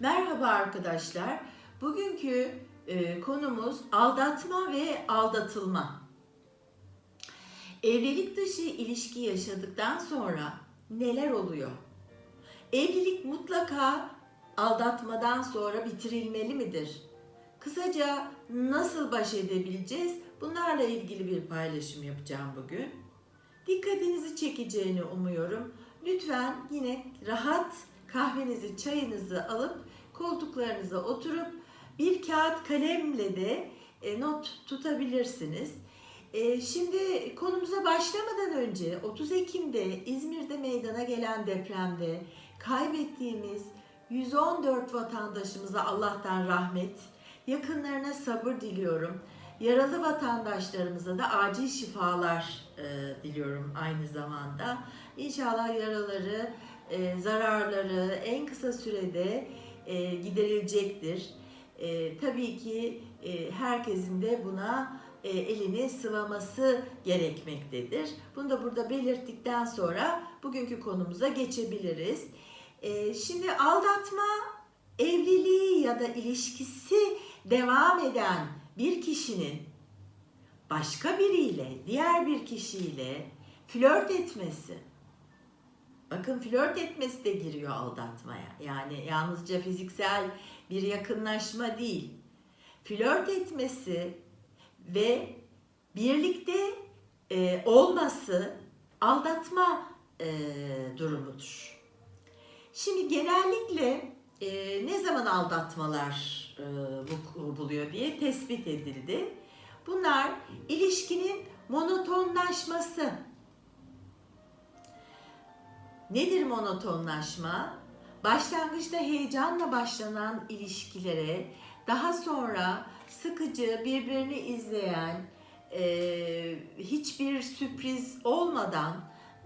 Merhaba arkadaşlar. Bugünkü e, konumuz aldatma ve aldatılma. Evlilik dışı ilişki yaşadıktan sonra neler oluyor? Evlilik mutlaka aldatmadan sonra bitirilmeli midir? Kısaca nasıl baş edebileceğiz? Bunlarla ilgili bir paylaşım yapacağım bugün. Dikkatinizi çekeceğini umuyorum. Lütfen yine rahat kahvenizi, çayınızı alıp koltuklarınıza oturup bir kağıt kalemle de e, not tutabilirsiniz. E, şimdi konumuza başlamadan önce 30 Ekim'de İzmir'de meydana gelen depremde kaybettiğimiz 114 vatandaşımıza Allah'tan rahmet, yakınlarına sabır diliyorum. Yaralı vatandaşlarımıza da acil şifalar e, diliyorum aynı zamanda. İnşallah yaraları, e, zararları en kısa sürede e, giderilecektir. E, tabii ki e, herkesin de buna e, elini sıvaması gerekmektedir. Bunu da burada belirttikten sonra bugünkü konumuza geçebiliriz. E, şimdi aldatma evliliği ya da ilişkisi devam eden bir kişinin başka biriyle, diğer bir kişiyle flört etmesi. Bakın flört etmesi de giriyor aldatmaya. Yani yalnızca fiziksel bir yakınlaşma değil. Flört etmesi ve birlikte e, olması aldatma e, durumudur. Şimdi genellikle e, ne zaman aldatmalar e, buluyor diye tespit edildi. Bunlar ilişkinin monotonlaşması. Nedir monotonlaşma? Başlangıçta heyecanla başlanan ilişkilere daha sonra sıkıcı, birbirini izleyen, e, hiçbir sürpriz olmadan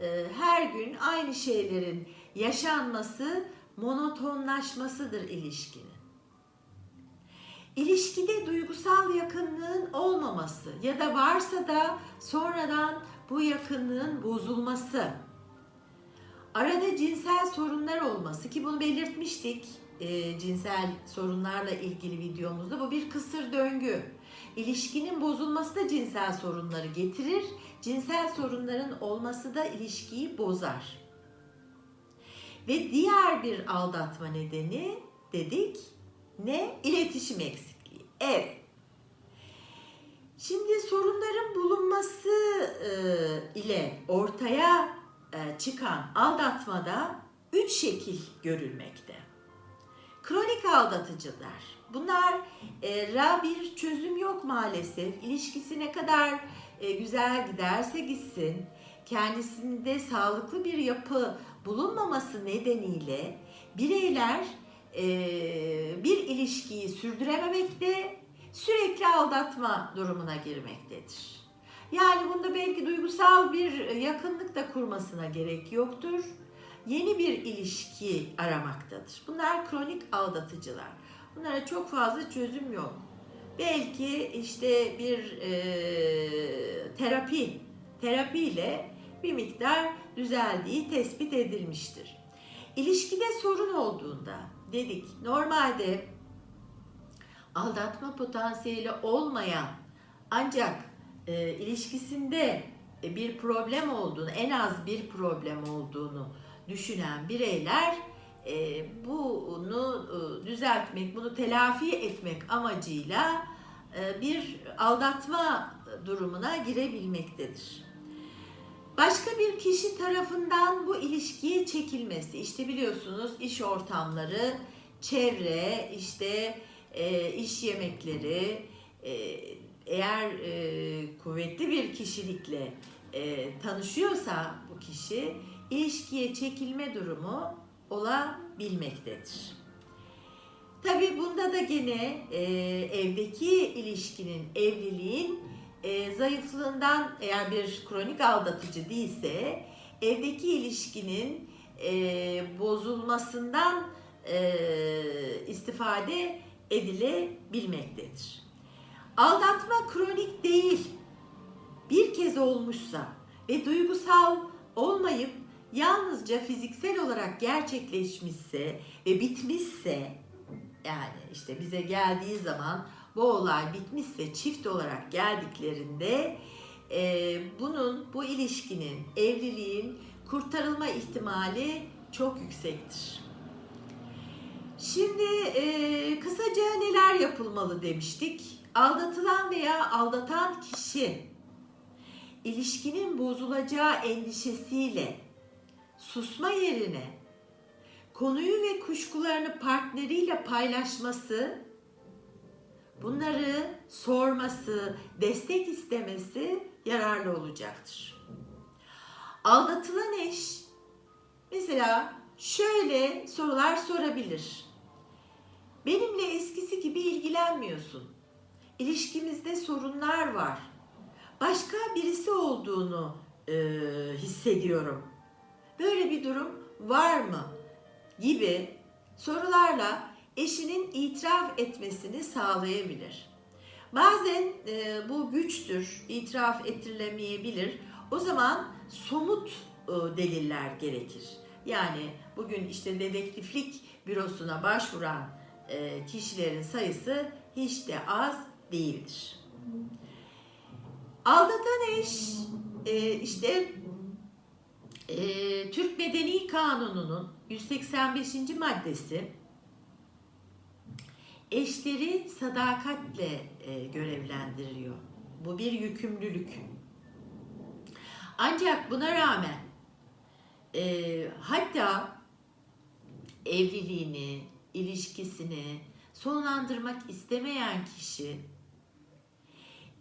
e, her gün aynı şeylerin yaşanması monotonlaşmasıdır ilişkinin. İlişkide duygusal yakınlığın olmaması ya da varsa da sonradan bu yakınlığın bozulması. Arada cinsel sorunlar olması ki bunu belirtmiştik e, cinsel sorunlarla ilgili videomuzda. Bu bir kısır döngü. İlişkinin bozulması da cinsel sorunları getirir. Cinsel sorunların olması da ilişkiyi bozar. Ve diğer bir aldatma nedeni dedik ne? İletişim eksikliği. Evet. Şimdi sorunların bulunması e, ile ortaya çıkan aldatmada üç şekil görülmekte. Kronik aldatıcılar. Bunlar e, ra bir çözüm yok maalesef. İlişkisi ne kadar e, güzel giderse gitsin, kendisinde sağlıklı bir yapı bulunmaması nedeniyle bireyler e, bir ilişkiyi sürdürememekte, sürekli aldatma durumuna girmektedir. Yani bunda belki duygusal bir yakınlık da kurmasına gerek yoktur. Yeni bir ilişki aramaktadır. Bunlar kronik aldatıcılar. Bunlara çok fazla çözüm yok. Belki işte bir e, terapi, terapiyle bir miktar düzeldiği tespit edilmiştir. İlişkide sorun olduğunda dedik normalde aldatma potansiyeli olmayan ancak e, ilişkisinde e, bir problem olduğunu, en az bir problem olduğunu düşünen bireyler e, bunu e, düzeltmek, bunu telafi etmek amacıyla e, bir aldatma durumuna girebilmektedir. Başka bir kişi tarafından bu ilişkiye çekilmesi, işte biliyorsunuz iş ortamları, çevre, işte e, iş yemekleri, e, eğer e, kuvvetli bir kişilikle e, tanışıyorsa bu kişi ilişkiye çekilme durumu olabilmektedir. Tabi bunda da gene e, evdeki ilişkinin, evliliğin e, zayıflığından eğer bir kronik aldatıcı değilse evdeki ilişkinin e, bozulmasından e, istifade edilebilmektedir. Aldatma kronik değil. Bir kez olmuşsa ve duygusal olmayıp yalnızca fiziksel olarak gerçekleşmişse ve bitmişse yani işte bize geldiği zaman bu olay bitmişse çift olarak geldiklerinde e, bunun bu ilişkinin evliliğin kurtarılma ihtimali çok yüksektir. Şimdi e, kısaca neler yapılmalı demiştik. Aldatılan veya aldatan kişi ilişkinin bozulacağı endişesiyle susma yerine konuyu ve kuşkularını partneriyle paylaşması, bunları sorması, destek istemesi yararlı olacaktır. Aldatılan eş mesela şöyle sorular sorabilir. Benimle eskisi gibi ilgilenmiyorsun. İlişkimizde sorunlar var. Başka birisi olduğunu e, hissediyorum. Böyle bir durum var mı? Gibi sorularla eşinin itiraf etmesini sağlayabilir. Bazen e, bu güçtür, itiraf ettirilemeyebilir. O zaman somut e, deliller gerekir. Yani bugün işte dedektiflik bürosuna başvuran e, kişilerin sayısı hiç de az değildir. Aldatan eş e, işte e, Türk Medeni Kanunu'nun 185. maddesi eşleri sadakatle e, görevlendiriyor. Bu bir yükümlülük. Ancak buna rağmen e, hatta evliliğini, ilişkisini sonlandırmak istemeyen kişi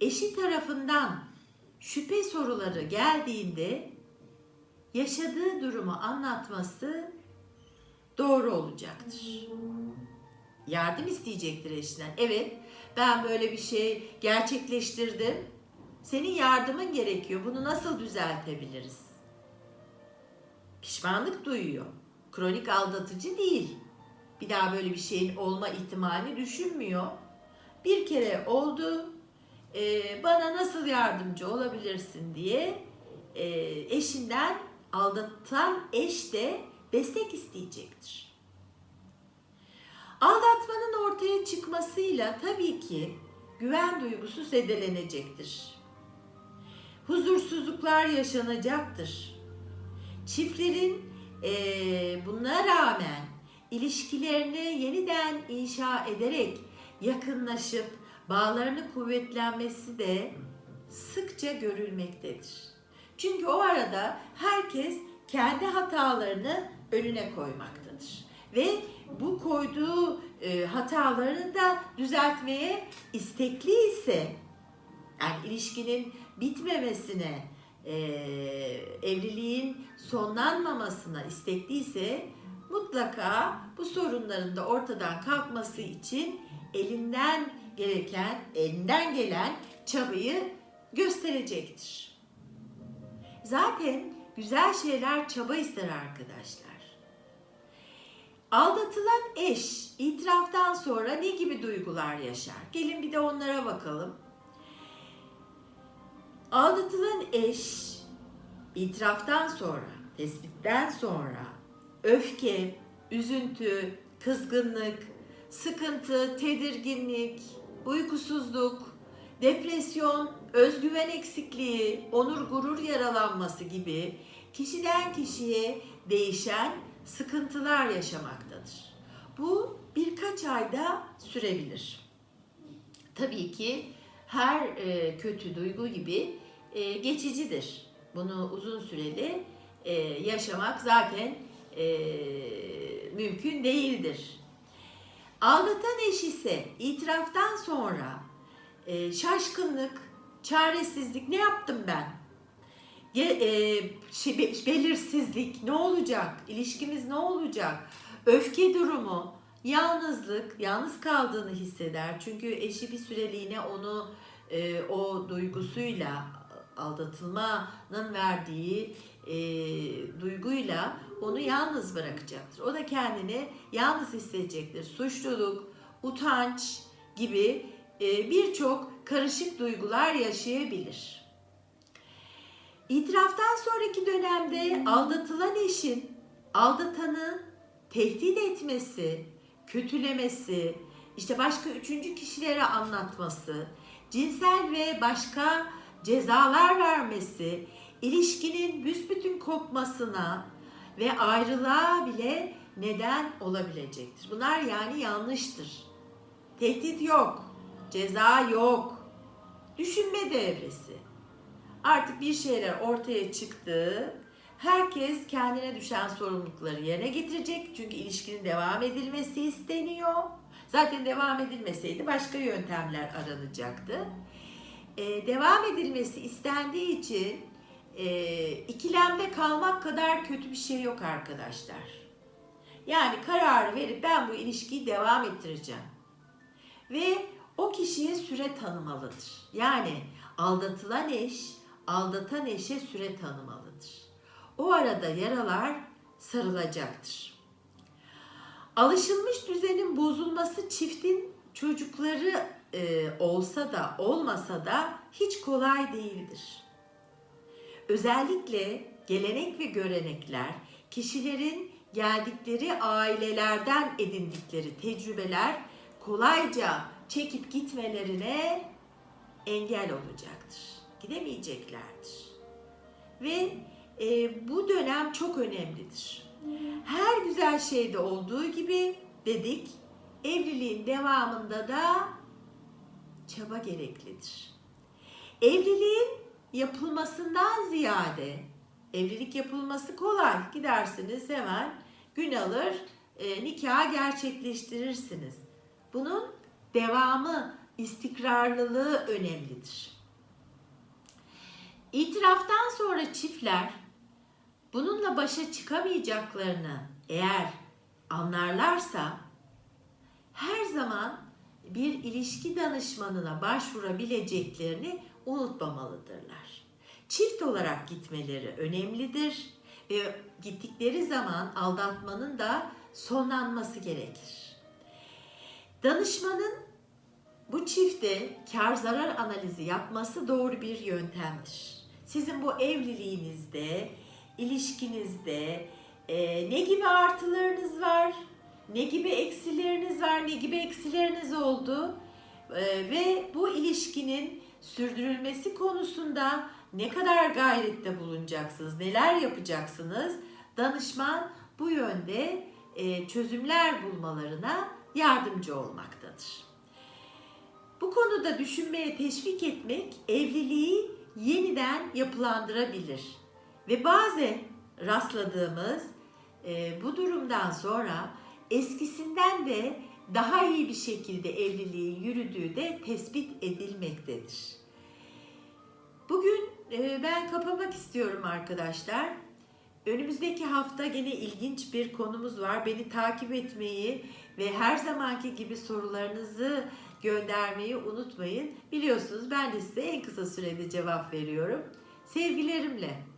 eşi tarafından şüphe soruları geldiğinde yaşadığı durumu anlatması doğru olacaktır. Yardım isteyecektir eşinden. Evet, ben böyle bir şey gerçekleştirdim. Senin yardımın gerekiyor. Bunu nasıl düzeltebiliriz? Pişmanlık duyuyor. Kronik aldatıcı değil. Bir daha böyle bir şeyin olma ihtimalini düşünmüyor. Bir kere oldu. Ee, bana nasıl yardımcı olabilirsin diye e, eşinden aldatan eş de destek isteyecektir. Aldatmanın ortaya çıkmasıyla tabii ki güven duygusu zedelenecektir. Huzursuzluklar yaşanacaktır. Çiftlerin eee buna rağmen ilişkilerini yeniden inşa ederek yakınlaşıp bağlarını kuvvetlenmesi de sıkça görülmektedir. Çünkü o arada herkes kendi hatalarını önüne koymaktadır. Ve bu koyduğu e, hatalarını da düzeltmeye istekli ise yani ilişkinin bitmemesine, e, evliliğin sonlanmamasına istekliyse mutlaka bu sorunların da ortadan kalkması için elinden gereken, elinden gelen çabayı gösterecektir. Zaten güzel şeyler çaba ister arkadaşlar. Aldatılan eş itiraftan sonra ne gibi duygular yaşar? Gelin bir de onlara bakalım. Aldatılan eş itiraftan sonra, tespitten sonra öfke, üzüntü, kızgınlık, sıkıntı, tedirginlik, uykusuzluk, depresyon, özgüven eksikliği, onur gurur yaralanması gibi kişiden kişiye değişen sıkıntılar yaşamaktadır. Bu birkaç ayda sürebilir. Tabii ki her e, kötü duygu gibi e, geçicidir. Bunu uzun süreli e, yaşamak zaten mümkün değildir. Aldatan eş ise itiraftan sonra e, şaşkınlık, çaresizlik ne yaptım ben? Ge, e, şey, be- belirsizlik ne olacak? İlişkimiz ne olacak? Öfke durumu, yalnızlık, yalnız kaldığını hisseder. Çünkü eşi bir süreliğine onu e, o duygusuyla aldatılmanın verdiği e, duyguyla onu yalnız bırakacaktır. O da kendini yalnız hissedecektir. Suçluluk, utanç gibi e, birçok karışık duygular yaşayabilir. İtiraftan sonraki dönemde aldatılan eşin aldatanı tehdit etmesi, kötülemesi, işte başka üçüncü kişilere anlatması, cinsel ve başka cezalar vermesi, ilişkinin büsbütün kopmasına ve ayrılığa bile neden olabilecektir. Bunlar yani yanlıştır. Tehdit yok, ceza yok, düşünme devresi. Artık bir şeyler ortaya çıktı. Herkes kendine düşen sorumlulukları yerine getirecek. Çünkü ilişkinin devam edilmesi isteniyor. Zaten devam edilmeseydi başka yöntemler aranacaktı. Ee, devam edilmesi istendiği için e, ikilemde kalmak kadar kötü bir şey yok arkadaşlar. Yani kararı verip ben bu ilişkiyi devam ettireceğim. Ve o kişiye süre tanımalıdır. Yani aldatılan eş, aldatan eşe süre tanımalıdır. O arada yaralar sarılacaktır. Alışılmış düzenin bozulması çiftin çocukları e, olsa da olmasa da hiç kolay değildir. Özellikle gelenek ve görenekler kişilerin geldikleri ailelerden edindikleri tecrübeler kolayca çekip gitmelerine engel olacaktır. Gidemeyeceklerdir. Ve e, bu dönem çok önemlidir. Her güzel şeyde olduğu gibi dedik, evliliğin devamında da çaba gereklidir. Evliliğin yapılmasından ziyade evlilik yapılması kolay. Gidersiniz hemen gün alır e, nikah gerçekleştirirsiniz. Bunun devamı, istikrarlılığı önemlidir. İtiraftan sonra çiftler bununla başa çıkamayacaklarını eğer anlarlarsa her zaman bir ilişki danışmanına başvurabileceklerini unutmamalıdırlar. Çift olarak gitmeleri önemlidir ve gittikleri zaman aldatmanın da sonlanması gerekir. Danışmanın bu çifte kar zarar analizi yapması doğru bir yöntemdir. Sizin bu evliliğinizde, ilişkinizde e, ne gibi artılarınız var, ne gibi eksileriniz var, ne gibi eksileriniz oldu e, ve bu ilişkinin sürdürülmesi konusunda ne kadar gayrette bulunacaksınız, neler yapacaksınız? Danışman bu yönde e, çözümler bulmalarına yardımcı olmaktadır. Bu konuda düşünmeye teşvik etmek evliliği yeniden yapılandırabilir. Ve bazen rastladığımız e, bu durumdan sonra eskisinden de daha iyi bir şekilde evliliğin yürüdüğü de tespit edilmektedir. Bugün e, ben kapamak istiyorum arkadaşlar. Önümüzdeki hafta gene ilginç bir konumuz var. Beni takip etmeyi ve her zamanki gibi sorularınızı göndermeyi unutmayın. Biliyorsunuz ben de size en kısa sürede cevap veriyorum. Sevgilerimle.